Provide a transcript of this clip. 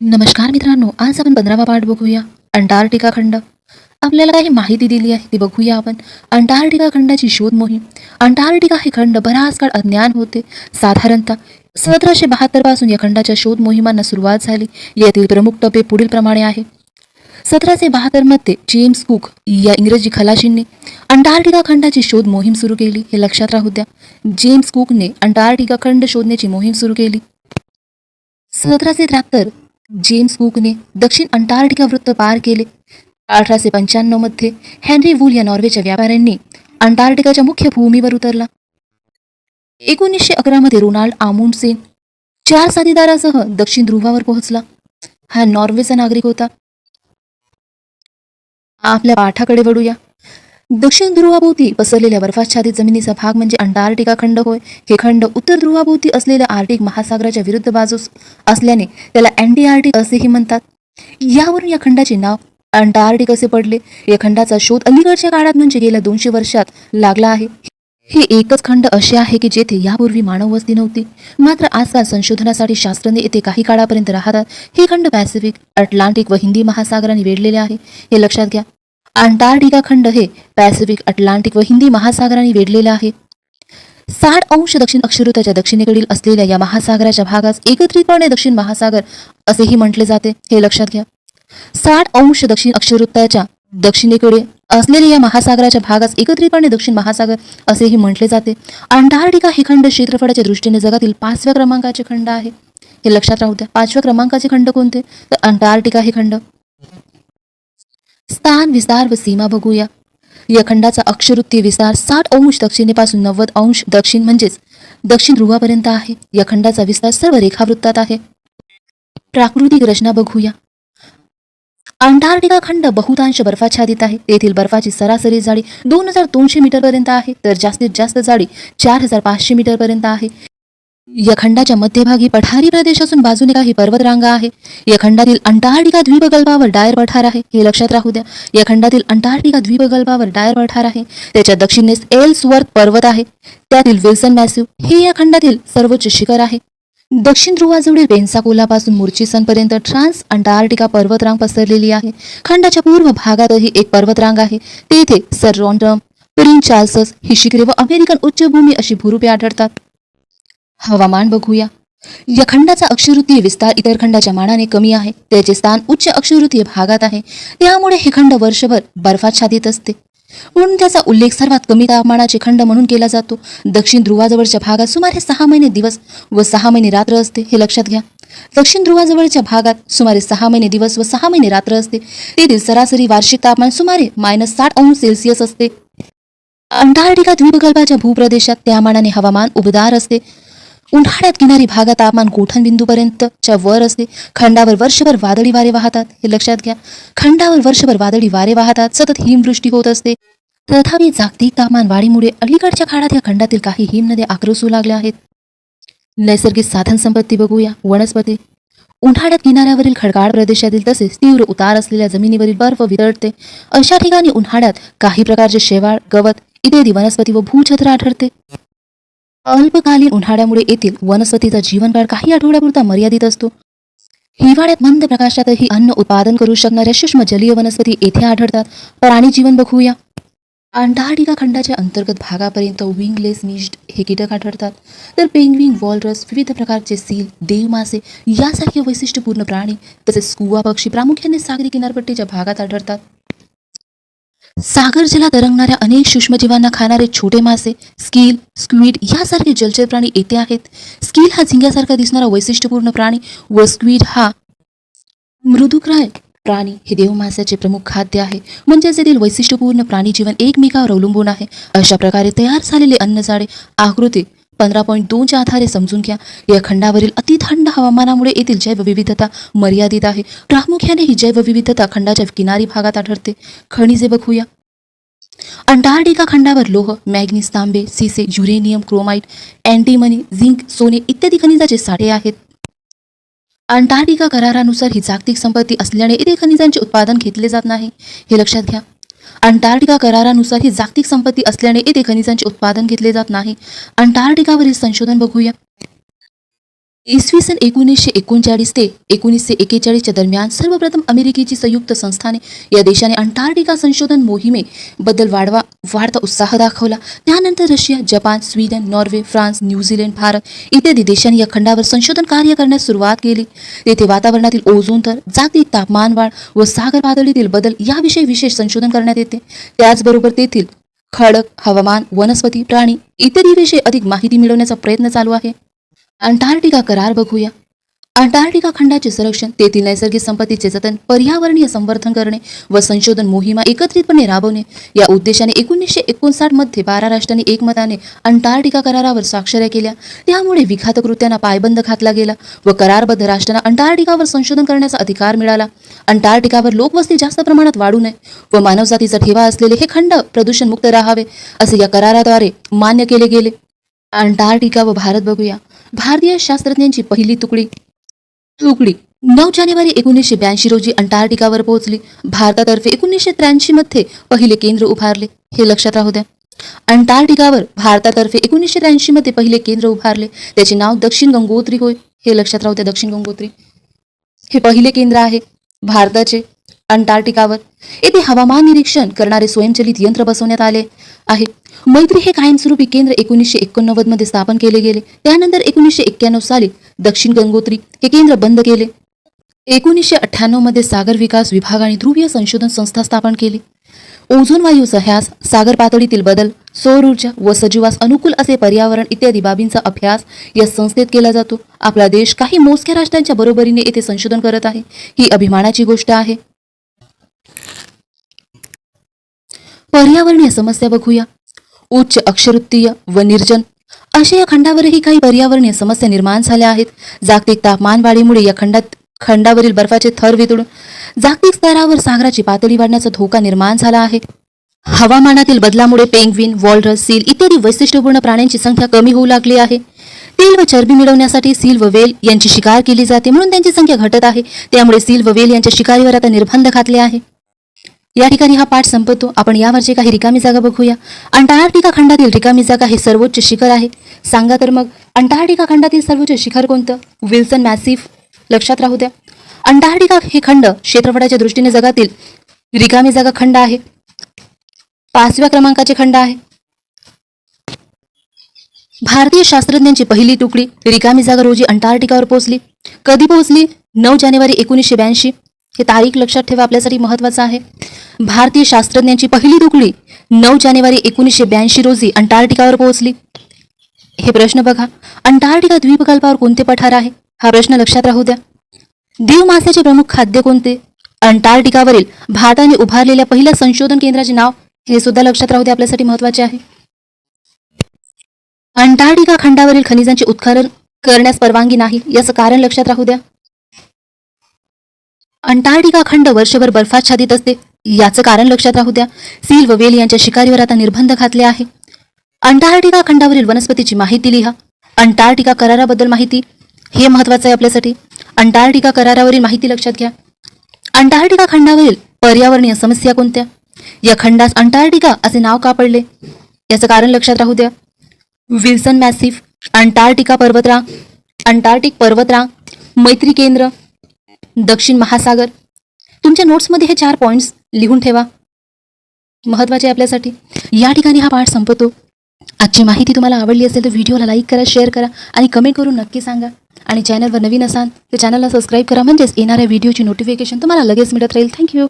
नमस्कार मित्रांनो आज आपण पंधरावा पाठ बघूया अंटार्क्टिका खंड. आपल्याला काही माहिती दिली आहे ती बघूया आपण. अंटार्क्टिका खंडाची शोध मोहीम. अंटार्क्टिका हे खंड बराच काळ अज्ञान होते. साधारणतः सतराशे बहात्तरपासून या खंडाच्या शोध मोहिमांना सुरुवात झाली. यातील प्रमुख टप्पे पुढील प्रमाणे आहे. सतराशे बहात्तरमध्ये जेम्स कुक या इंग्रजी खलाशींनी अंटार्क्टिका खंडाची शोध मोहीम सुरू केली हे लक्षात राहू द्या. जेम्स कुकने अंटार्क्टिका खंड शोधण्याची मोहीम सुरू केली. सतराशे त्र्याहत्तर जेम्स कुकने दक्षिण अंटार्क्टिका वृत्त पार केले. अठराशे पंच्याण्णवमध्ये हेनरी वूल या नॉर्वेच्या व्यापाऱ्यांनी अंटार्क्टिकाच्या मुख्य भूमीवर उतरला. एकोणीसशे अकरा मध्ये रोनाल्ड आमुंडसेन चार साथीदारासह दक्षिण ध्रुवावर पोहोचला. हा नॉर्वेचा नागरिक होता. आपल्या पाठाकडे वळूया. दक्षिण ध्रुवाभोवती पसरलेल्या बर्फाच्छादित जमिनीचा भाग म्हणजे अंटार्क्टिका खंड होय. हे खंड उत्तर ध्रुवाभोवती असलेल्या आर्टिक महासागराच्या विरुद्ध बाजूस असल्याने त्याला अँटीआर्टिक असेही म्हणतात. यावरून या खंडाचे नाव अंटार्क्टिक असे पडले. या खंडाचा शोध अलीकडच्या काळात म्हणजे गेल्या दोनशे वर्षात लागला आहे. हे एकच खंड असे आहे की जेथे यापूर्वी मानव वस्ती नव्हती. मात्र आजकाल संशोधनासाठी शास्त्रज्ञ येथे काही काळापर्यंत राहतात. हे खंड पॅसिफिक अटलांटिक व हिंदी महासागराने वेढलेले आहे. हे लक्षात घ्या. अंटार्क्टिका खंड हे पॅसिफिक अटलांटिक व हिंदी महासागराने वेढलेले आहे. साठ अंश दक्षिण अक्षरुताच्या दक्षिणेकडील असलेल्या या महासागराच्या भागास एकत्रितपणे दक्षिण महासागर असेही म्हटले जाते. हे लक्षात घ्या. साठ अंश दक्षिण अक्षरुताच्या दक्षिणेकडे असलेल्या या महासागराच्या भागास एकत्रितपणे दक्षिण महासागर असेही म्हटले जाते. अंटार्क्टिका हे खंड क्षेत्रफळाच्या दृष्टीने जगातील पाचव्या क्रमांकाचे खंड आहे. हे लक्षात राहू द्या. पाचव्या क्रमांकाचे खंड कोणते? तर अंटार्क्टिका हे खंड. स्थान विस्तार व सीमा बघूया. या खंडाचा अक्षरुत्तीय विस्तार साठ अंश दक्षिणेपासून नव्वद अंश दक्षिण म्हणजेच दक्षिण ध्रुवापर्यंत आहे. या खंडाचा विस्तार सर्व रेखावृत्तात आहे. प्राकृतिक रचना बघूया. अंटार्क्टिका खंड बहुतांश बर्फाच्छादित आहे. तेथील बर्फाची सरासरी जाडी दोन हजार दोनशे मीटर पर्यंत आहे. तर जास्तीत जास्त जाडी चार हजार पाचशे मीटर पर्यंत आहे. या खंडाच्या मध्यभागी पठारी प्रदेश असून बाजूने काही पर्वतरांगा आहे. या खंडातील अंटार्क्टिका द्वीपकल्पावर डायर पठार आहे. हे लक्षात राहू द्या. या खंडातील अंटार्क्टिका द्वीपकल्पावर डायर पठार आहे. त्याच्या दक्षिणेस एल्सवर्थ पर्वत आहे. त्यातील विल्सन मॅसिव्ह हे या खंडातील सर्वोच्च शिखर आहे. दक्षिण ध्रुवाजवळील पेन्साकोलापासून मुर्चिसनपर्यंत ट्रान्स अंटार्क्टिका पर्वतरांग पसरलेली आहे. खंडाच्या पूर्व भागातही एक पर्वतरांग आहे. तेथे सर रॉन्टम प्रिन चार्ल्सस ही शिखरे व अमेरिकन उच्चभूमी अशी भूरूपे आढळतात. हवामान बघूया. या खंडाचा अक्षरुतीय विस्तार इतर खंडाच्या मानाने कमी आहे. त्याचे स्थान उच्च अक्षरुतीय भागात आहे. त्यामुळे हे खंड वर्षभर बर्फाच्छादित असते. म्हणून त्याचा उल्लेख सर्वात कमी तापमानाचे खंड म्हणून केला जातो. दक्षिण ध्रुवाजवळच्या भागात सुमारे सहा महिने दिवस व सहा महिने रात्र असते हे लक्षात घ्या. दक्षिण ध्रुवाजवळच्या भागात सुमारे सहा महिने दिवस व सहा महिने रात्र असते. तेथील सरासरी वार्षिक तापमान सुमारे मायनस साठ अंश सेल्सिअस असते. अंटार्क्टिका द्वीपकल्पाच्या भूप्रदेशात त्या मानाने हवामान उबदार असते. उन्हाळ्यात किनारी भागात तापमान गोठणबिंदूपर्यंतच्या वर असते. खंडावर वर्षभर वादळी वारे वाहतात. हे लक्षात घ्या. खंडावर वर्षभर वादळी वारे वाहतात. सतत हिमवृष्टी होत असते. तथापि जागतिक तापमान वाढीमुळे अलीकडच्या काळात या खंडातील काही हिमनद्या आक्रसू लागल्या आहेत. नैसर्गिक साधन संपत्ती बघूया. वनस्पती. उन्हाळ्यात किनाऱ्यावरील खडकाळ प्रदेशातील तसेच तीव्र उतार असलेल्या जमिनीवरील बर्फ वितळते अशा ठिकाणी उन्हाळ्यात काही प्रकारचे शेवाळ गवत इत्यादी वनस्पती व भूछत्र आढळते. अल्पकालीन उन्हाळ्यामुळे येथील वनस्पतीचा जीवनकाळ काही आठवड्यापुरता मर्यादित असतो. हिवाळ्यात मंद प्रकाशातही अन्न उत्पादन करू शकणाऱ्या सूक्ष्म जलीय वनस्पती येथे आढळतात. प्राणी जीवन बघूया. अंटार्क्टिका खंडाच्या अंतर्गत भागापर्यंत विंगलेस मिस्ड हे कीटक आढळतात. तर पेंगविंग वॉलरस विविध प्रकारचे सील देवमासे यासारखे वैशिष्ट्यपूर्ण प्राणी तसेच स्कुवा पक्षी प्रामुख्याने सागरी किनारपट्टीच्या भागात आढळतात. सागर जिल्हा तरंगणाऱ्या अनेक सूक्ष्मजीवांना खाणारे छोटे मासे स्किल स्क्वीड यासारखे जलचर प्राणी येथे आहेत. स्किल हा झिंग्यासारखा दिसणारा वैशिष्ट्यपूर्ण प्राणी व स्क्वीड हा मृदुक्राय प्राणी. हे देवमासाचे प्रमुख खाद्य आहे. म्हणजेच येथील वैशिष्ट्यपूर्ण प्राणी जीवन एकमेकावर अवलंबून आहे. अशा प्रकारे तयार झालेले अन्नजाडे आकृती पंधरा पॉईंट दोनच्या आधारे समजून घ्या. या खंडावरील अतिथंड हवामानामुळे येथील जैवविविधता मर्यादित आहे. प्रामुख्याने ही जैवविविधता खंडाच्या किनारी भागात आढळते. खनिजे बघूया. अंटार्क्टिका खंडावर लोह मॅग्नीस तांबे सिसे युरेनियम क्रोमाइट अँटीमनी झिंक सोने इत्यादी खनिजाचे साठे आहेत. अंटार्क्टिका करारानुसार ही जागतिक संपत्ती असल्याने येथे खनिजांचे उत्पादन घेतले जात नाही. हे लक्षात घ्या. अंटार्क्टिका करारानुसार ही जागतिक संपत्ती असल्याने येथे खनिजांचे उत्पादन घेतले जात नाही. अंटार्क्टिकावरील संशोधन बघूया. इसवी सन एकोणीसशे एकोणचाळीस ते एकोणीसशे एकेचाळीसच्या दरम्यान सर्वप्रथम अमेरिकेची संयुक्त संस्थाने या देशाने अंटार्क्टिका संशोधन मोहिमेबद्दल वाढवा वाढता उत्साह दाखवला. त्यानंतर Russia Japan Sweden Norway France New Zealand Bharat इत्यादी देशांनी या खंडावर संशोधन कार्य करण्यास सुरुवात केली. तेथे वातावरणातील ओझोन थर जागतिक तापमानवाढ व सागर पातळीतील बदल याविषयी विशेष संशोधन करण्यात येते. त्याचबरोबर तेथील खडक हवामान वनस्पती प्राणी इत्यादी विषयी अधिक माहिती मिळवण्याचा प्रयत्न चालू आहे. अंटार्क्टिका करार बघूया. अंटार्क्टिका खंडाचे संरक्षण तेथील नैसर्गिक संपत्तीचे जतन पर्यावरणीय संवर्धन करणे व संशोधन मोहिमा एकत्रितपणे राबवणे या उद्देशाने एकोणीसशे एकोणसाठमध्ये बारा राष्ट्रांनी एकमताने अंटार्क्टिका करारावर स्वाक्षऱ्या केल्या. त्यामुळे विघातक कृत्यांना पायबंद घातला गेला व करारबद्ध राष्ट्रांना अंटार्क्टिकावर संशोधन करण्याचा अधिकार मिळाला. अंटार्क्टिकावर लोकवस्ती जास्त प्रमाणात वाढू नये व मानवजातीचा ठेवा असलेले हे खंड प्रदूषणमुक्त राहावे असे या कराराद्वारे मान्य केले गेले. अंटार्क्टिका व भारत बघूया. भारतीय शास्त्रज्ञांची पहिली तुकडी तुकडी नऊ जानेवारी एकोणीसशे ब्याऐंशी रोजी अंटार्क्टिकावर पोहोचली. भारतातर्फे एकोणीसशे त्र्याऐंशी मध्ये पहिले केंद्र उभारले. हे लक्षात राहू द्या. अंटार्क्टिकावर भारतातर्फे एकोणीसशे त्र्याऐंशी मध्ये पहिले केंद्र उभारले. त्याचे नाव दक्षिण गंगोत्री होय. हे लक्षात राहू द्या दक्षिण गंगोत्री. हे पहिले केंद्र आहे. भारताचे अंटार्क्टिकावर. येथे हवामान निरीक्षण करणारे स्वयंचलित यंत्र बसवण्यात आले आहे. मैत्री हे कायमस्वरूपी केंद्र एकोणीसशे एकोणनव्वदमध्ये स्थापन केले गेले. त्यानंतर एकोणीसशे एक्क्याण्णव साली दक्षिण गंगोत्री हे केंद्र बंद केले. एकोणीसशे अठ्ठ्याण्णवमध्ये सागर विकास विभाग आणि ध्रुवीय संशोधन संस्था स्थापन केली. ओझोन वायूचा ह्यास सागर पातळीतील बदल सौर ऊर्जा व सजीवास अनुकूल असे पर्यावरण इत्यादी बाबींचा अभ्यास या संस्थेत केला जातो. आपला देश काही मोजक्या राष्ट्रांच्या बरोबरीने येथे संशोधन करत आहे. ही अभिमानाची गोष्ट आहे. पर्यावरणीय समस्या बघूया. उच्च अक्षरवृत्तीय व निर्जन अशा या खंडावरही काही पर्यावरणीय समस्या निर्माण झाल्या आहेत. जागतिक तापमान वाढीमुळे या खंडात खंडावरील बर्फाचे थर वितळून जागतिक स्तरावर सागराची पातळी वाढण्याचा धोका निर्माण झाला आहे. हवामानातील बदलामुळे पेंग्विन वॉलरस सील इत्यादी वैशिष्ट्यपूर्ण प्राण्यांची संख्या कमी होऊ लागली आहे. तेल व चरबी मिळवण्यासाठी सील व वेल यांची शिकार केली जाते म्हणून त्यांची संख्या घटत आहे. त्यामुळे सील व वेल यांच्या शिकारीवर आता निर्बंध घातले आहे या ठिकाणी हा पाठ संपतो. आपण यावरची काही रिकामी जागा बघूया. अंटार्क्टिका खंडातील रिकामी जागा हे सर्वोच्च शिखर आहे. सांगा तर मग अंटार्क्टिका खंडातील सर्वोच्च शिखर कोणतं? Wilson massif. लक्षात राहू द्या. अंटार्क्टिका हे खंड क्षेत्रफळाच्या दृष्टीने जगातील रिकामी जागा खंड आहे. पाचव्या क्रमांकाचे खंड आहे. भारतीय शास्त्रज्ञांची पहिली तुकडी रिकामी जागा रोजी अंटार्क्टिकावर पोहोचली. कधी पोहोचली? नऊ जानेवारी एकोणीसशे ब्याऐंशी. हे तारीख लक्षात ठेवा आपल्यासाठी महत्वाचं आहे. भारतीय शास्त्रज्ञांची पहिली तुकडी नऊ जानेवारी एकोणीसशे ब्याऐंशी रोजी अंटार्क्टिकावर पोहोचली. हे प्रश्न बघा अंटार्क्टिका द्वीपकल्पावर कोणते पठार आहे? हा प्रश्न लक्षात राहू द्या. देव मासेचे प्रमुख खाद्य कोणते? अंटार्क्टिकावरील भारताने उभारलेल्या पहिल्या संशोधन केंद्राचे नाव हे सुद्धा लक्षात राहू द्या आपल्यासाठी महत्त्वाचे आहे. अंटार्क्टिका खंडावरील खनिजांचे उत्खनन करण्यास परवानगी नाही याचं कारण लक्षात राहू द्या. अंटार्क्टिका खंड वर्षभर बर्फाच्छादित असते. याचं कारण लक्षात राहू द्या. सील व वेल यांच्या शिकारीवर आता निर्बंध घातले आहे. अंटार्क्टिका खंडावरील वनस्पतीची माहिती लिहा. अंटार्क्टिका कराराबद्दल माहिती. हे महत्वाचं आहे आपल्यासाठी. अंटार्क्टिका करारावरील माहिती लक्षात घ्या. अंटार्क्टिका खंडावरील पर्यावरणीय समस्या कोणत्या? या खंडास अंटार्क्टिका असे नाव का पडले? याचं कारण लक्षात राहू द्या. विल्सन मॅसिफ अंटार्क्टिका पर्वतरांग अंटार्क्टिक पर्वतरांग मैत्री केंद्र दक्षिण महासागर. तुमच्या नोट्समध्ये हे चार पॉईंट्स लिहून ठेवा. महत्त्वाचे आहे आपल्यासाठी. या ठिकाणी हा पाठ संपतो. आजची माहिती तुम्हाला आवडली असेल तर व्हिडिओला लाईक करा शेअर करा आणि कमेंट करून नक्की सांगा. आणि चॅनलवर नवीन असाल तर चॅनलला सबस्क्राईब करा. म्हणजेच येणाऱ्या व्हिडिओची नोटिफिकेशन तुम्हाला लगेच मिळत राहील. थँक्यू